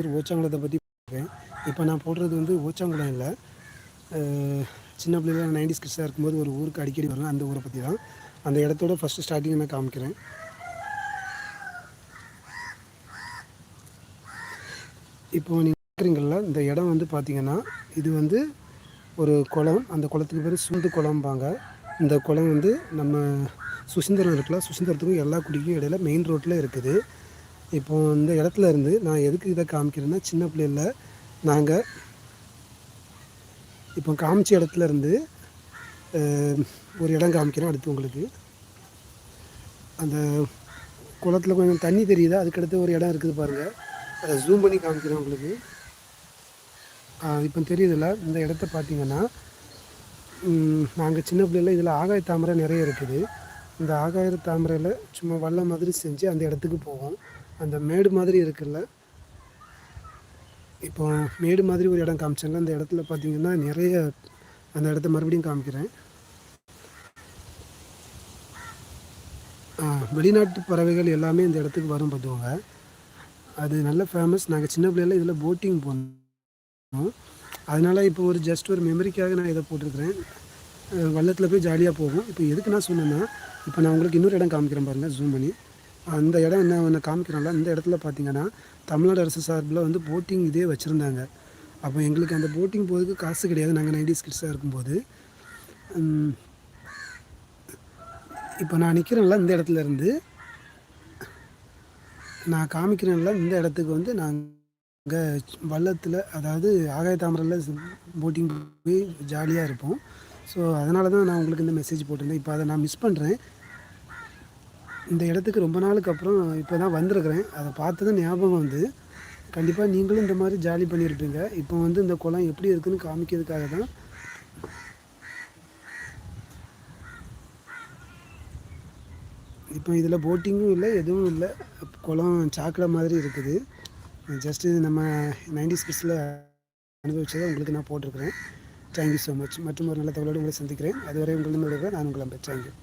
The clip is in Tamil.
ஒரு ஓச்சாங்குளத்தை பற்றி பார்க்குறேன் இப்போ நான் போடுறது வந்து ஓச்சாங்குளம் இல்லை. சின்ன பிள்ளைல நைன்டிஸ் கிட்ஸாக இருக்கும்போது ஒரு ஊருக்கு அடிக்கடி வரலாம் அந்த ஊரை பற்றி தான். அந்த இடத்தோட ஃபஸ்ட்டு ஸ்டார்டிங் நான் காமிக்கிறேன். இப்போ நீங்கள் பார்க்குறீங்கள இந்த இடம் வந்து பார்த்தீங்கன்னா இது வந்து ஒரு குளம். அந்த குளத்துக்கு பேர் சுண்டு குளம்பாங்க. இந்த குளம் வந்து நம்ம சுசீந்திரம் இருக்குல்ல சுசீந்திரத்துக்கும் எல்லா குடிக்கும் இடையில மெயின் ரோட்டில் இருக்குது. இப்போ இந்த இடத்துல இருந்து நான் எதுக்கு இதை காமிக்கிறேன்னா சின்ன பிள்ளையில் நாங்கள் இப்போ காமிச்ச இடத்துல இருந்து ஒரு இடம் காமிக்கிறேன் அடுத்து உங்களுக்கு. அந்த குளத்துல கொஞ்சம் தண்ணி தெரியுதா? அதுக்கடுத்து ஒரு இடம் இருக்குது பாருங்கள் அதை ஜூம் பண்ணி காமிக்கிறேன் உங்களுக்கு. இப்போ தெரியுதுல்ல இந்த இடத்த பார்த்தீங்கன்னா நாங்கள் சின்ன பிள்ளைல இதில் ஆகாய தாமரை நிறைய இருக்குது. இந்த ஆகாய தாமரையில் சும்மா வல்ல மாதிரி செஞ்சு அந்த இடத்துக்கு போவோம். அந்த மேடு மாதிரி இருக்குல்ல? இப்போ மேடு மாதிரி ஒரு இடம் காமிச்சாங்க அந்த இடத்துல பார்த்தீங்கன்னா நிறைய அந்த இடத்த மறுபடியும் காமிக்கிறேன். வெளிநாட்டு பறவைகள் எல்லாமே இந்த இடத்துக்கு வரும் பார்த்துக்கோங்க. அது நல்ல ஃபேமஸ் நாங்கள் சின்ன பிள்ளைல இதில் போட்டிங் போனோம். அதனால் இப்போ ஒரு ஜஸ்ட் ஒரு மெமரிக்காக நான் இதை போட்டிருக்கிறேன். வள்ளத்தில் போய் ஜாலியாக போகும் இப்போ எதுக்கு நான் சொன்னேன்னா இப்போ நான் உங்களுக்கு இன்னொரு இடம் காமிக்கிறேன் பாருங்கள் ஜூம் பண்ணி. அந்த இடம் என்ன ஒன்று காமிக்கிறேன்ல இந்த இடத்துல பார்த்தீங்கன்னா தமிழ்நாடு அரசு சார்பில் வந்து போட்டிங் இதே வச்சுருந்தாங்க. அப்போ எங்களுக்கு அந்த போட்டிங் போகிறதுக்கு காசு கிடையாது. நாங்கள் நைன்டிஸ் கிட்ஸாக இருக்கும்போது. இப்போ நான் நிற்கிறேன்ல இந்த இடத்துல இருந்து. நான் காமிக்கிறேன்ல இந்த இடத்துக்கு வந்து நாங்கள் வள்ளத்தில் அதாவது ஆகாய தாமரில் போட்டிங் போய் ஜாலியாக இருப்போம். ஸோ அதனால தான் நான் உங்களுக்கு இந்த மெசேஜ் போட்டிருந்தேன். இப்போ அதை நான் மிஸ் பண்ணுறேன் இந்த இடத்துக்கு ரொம்ப நாளுக்கு அப்புறம் இப்போ தான் வந்திருக்கிறேன். அதை பார்த்ததும் ஞாபகம் வந்து கண்டிப்பாக நீங்களும் இந்த மாதிரி ஜாலி பண்ணியிருப்பீங்க இப்போ வந்து இந்த குளம் எப்படி இருக்குன்னு காமிக்கிறதுக்காக தான். இப்போ இதில் போட்டிங்கும் இல்லை எதுவும் இல்லை. குளம் சாக்கடை மாதிரி இருக்குது. ஜஸ்ட்டு நம்ம நைன்டி ஸ்கிட்ஸில் அனுபவிச்சதை உங்களுக்கு நான் போட்டிருக்கிறேன். தேங்க்யூ ஸோ மச் மற்றும் ஒரு நல்ல தகவலோடு உங்களை சந்திக்கிறேன். அதுவரை உங்களிடம் நான் உங்களை தேங்க்யூ